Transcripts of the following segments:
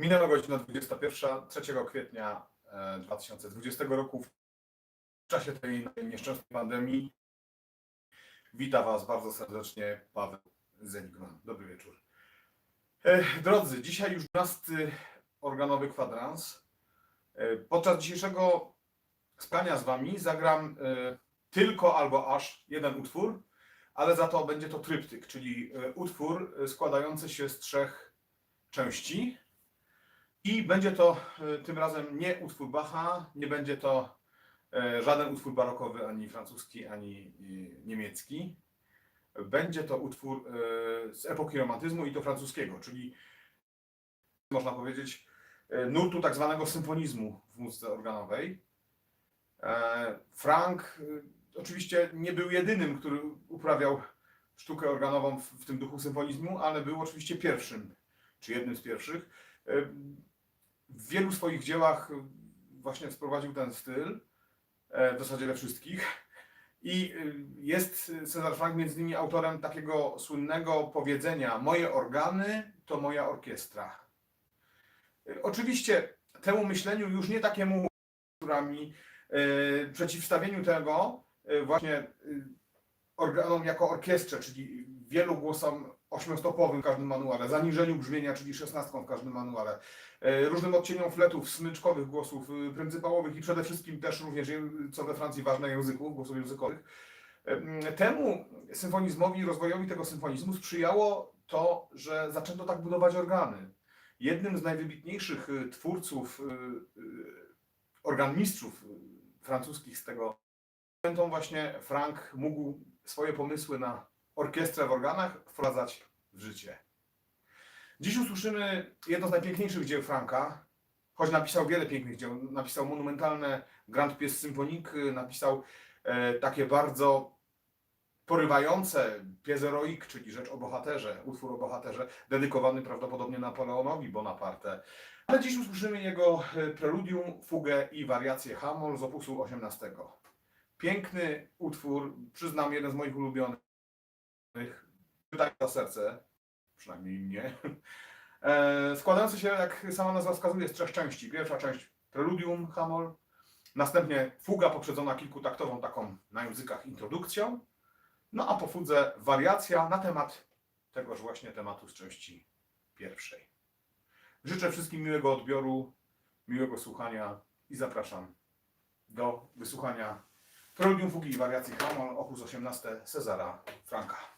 Minęła godzina 21, 3 kwietnia e, 2020 roku. W czasie tej nieszczęsnej pandemii witam Was bardzo serdecznie Paweł Zeligman. Dobry wieczór. E, Drodzy, dzisiaj już 12 organowy kwadrans. E, Podczas dzisiejszego spotkania z Wami zagram e, tylko albo aż jeden utwór, ale za to będzie to tryptyk, czyli e, utwór e, składający się z trzech części. I będzie to e, tym razem nie utwór Bacha, nie będzie to e, żaden utwór barokowy, ani francuski, ani e, niemiecki. Będzie to utwór z epoki romantyzmu i to francuskiego, czyli można powiedzieć nurtu tak zwanego symfonizmu w muzyce organowej. Frank oczywiście nie był jedynym, który uprawiał sztukę organową w, w tym duchu symfonizmu, ale był oczywiście pierwszym, czy jednym z pierwszych. W wielu swoich dziełach e, właśnie wprowadził ten styl, e, w zasadzie we wszystkich. I e, jest Cezar Frank między innymi autorem takiego słynnego powiedzenia: Moje organy to moja orkiestra. E, Oczywiście temu myśleniu już nie takiemu, którami przeciwstawieniu tego właśnie organom jako orkiestrze, czyli wielogłosom ośmiostopowym w każdym manuale, zaniżeniu brzmienia, czyli szesnastką w każdym manuale, e, różnym odcieniom fletów, smyczkowych głosów, e, pryncypałowych i przede wszystkim też również, e, co we Francji ważne, języków, głosów językowych. Temu symfonizmowi, rozwojowi tego symfonizmu sprzyjało to, że zaczęto tak budować organy. Jednym z najwybitniejszych twórców, organmistrzów francuskich z tego właśnie Frank mógł swoje pomysły na orkiestrę w organach wprowadzać w życie. Dziś usłyszymy jedno z najpiękniejszych dzieł Franka, choć napisał wiele pięknych dzieł. Napisał monumentalne Grand Pièce Symphonique, napisał e, takie bardzo porywające Pièce Heroique, czyli rzecz o bohaterze, utwór o bohaterze, dedykowany prawdopodobnie Napoleonowi Bonaparte. Ale dziś usłyszymy jego e, preludium, fugę i wariację Hammol z opusu 18. Piękny utwór, przyznam, jeden z moich ulubionych. Pytanie za serce, przynajmniej mnie. E, składający się, jak sama nazwa wskazuje, z trzech części. Pierwsza część preludium Hammol, następnie fuga poprzedzona kilkutaktową taką na językach introdukcją, no a po fudze wariacja na temat tegoż właśnie tematu z części pierwszej. Życzę wszystkim miłego odbioru, miłego słuchania i zapraszam do wysłuchania Preludium Fugi i Wariacji Hammol, opus 18 Cezara Franka.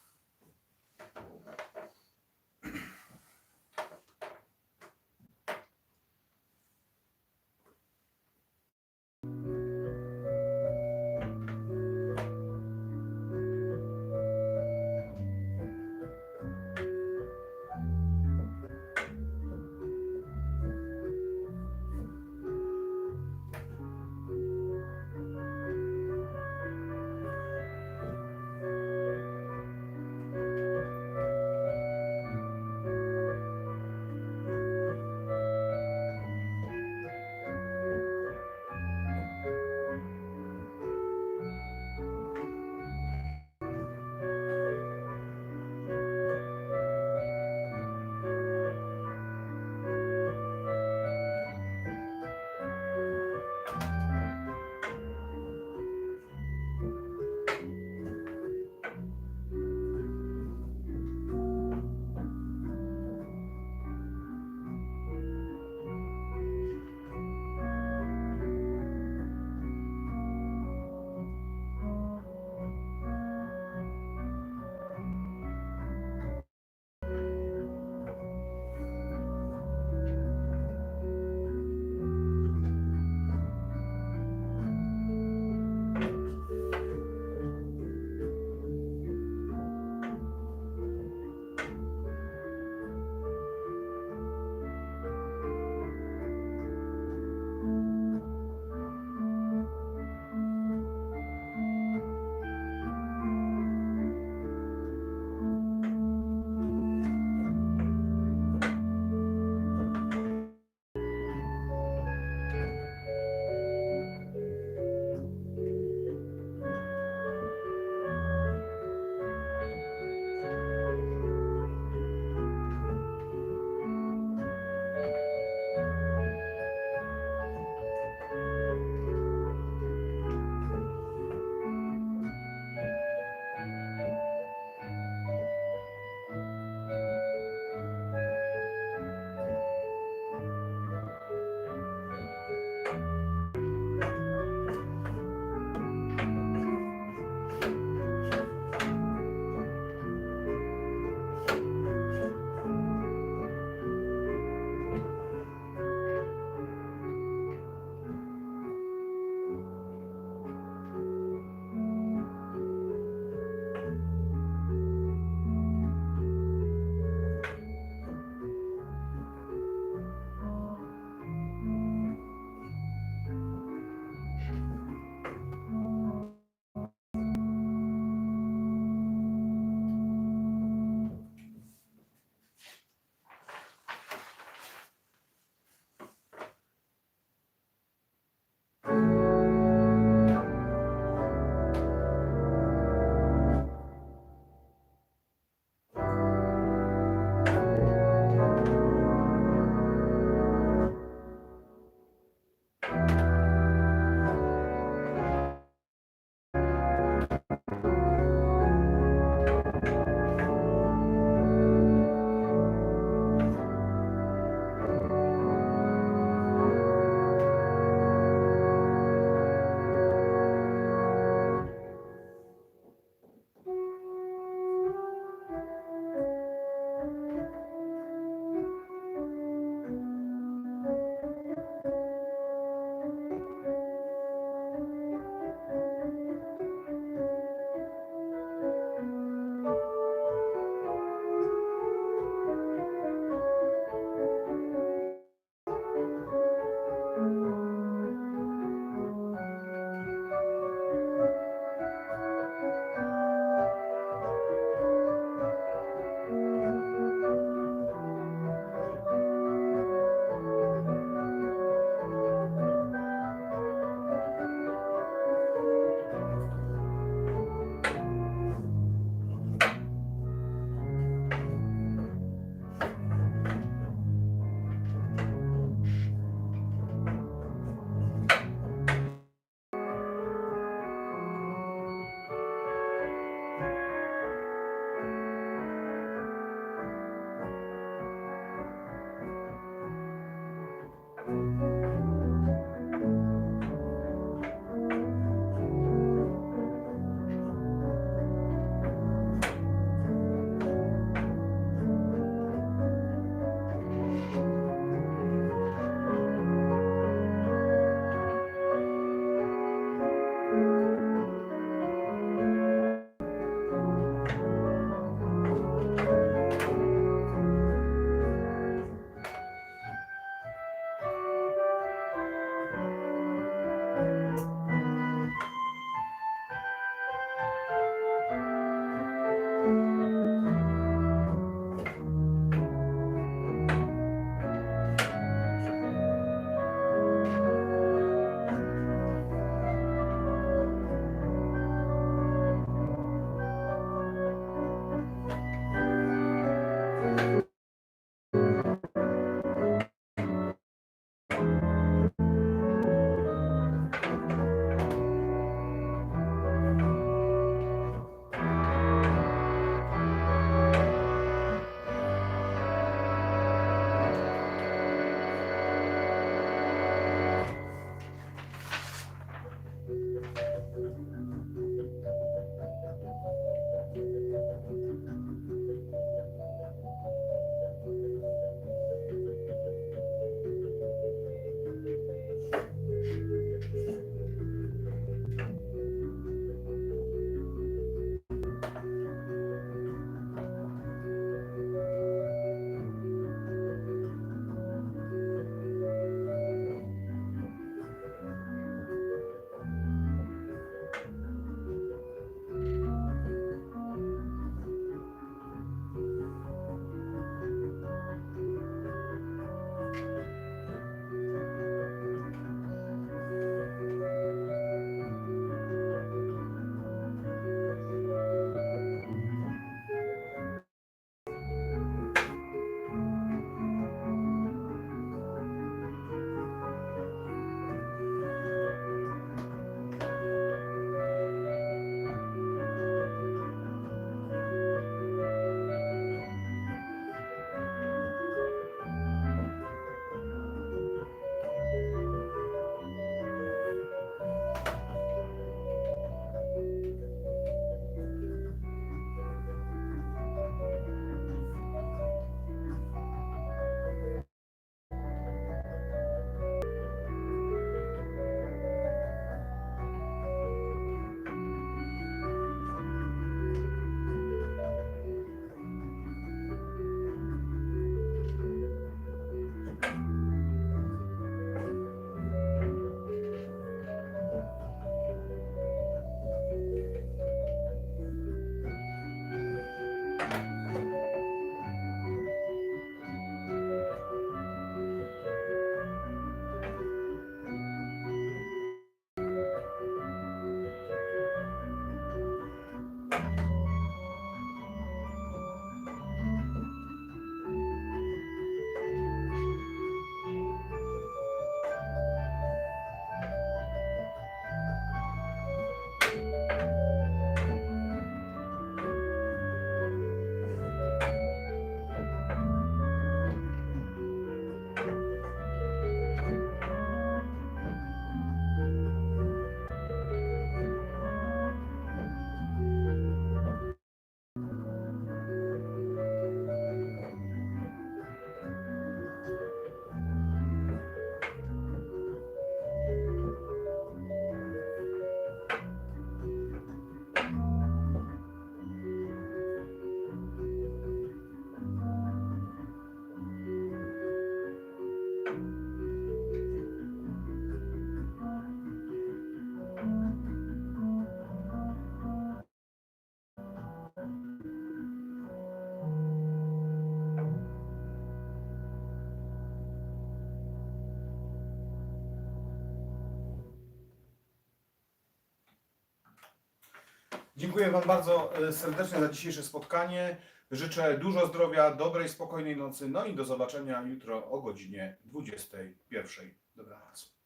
Dziękuję Wam bardzo e, serdecznie za dzisiejsze spotkanie. Życzę dużo zdrowia, dobrej, spokojnej nocy. No i do zobaczenia jutro o godzinie 21. Dobranoc.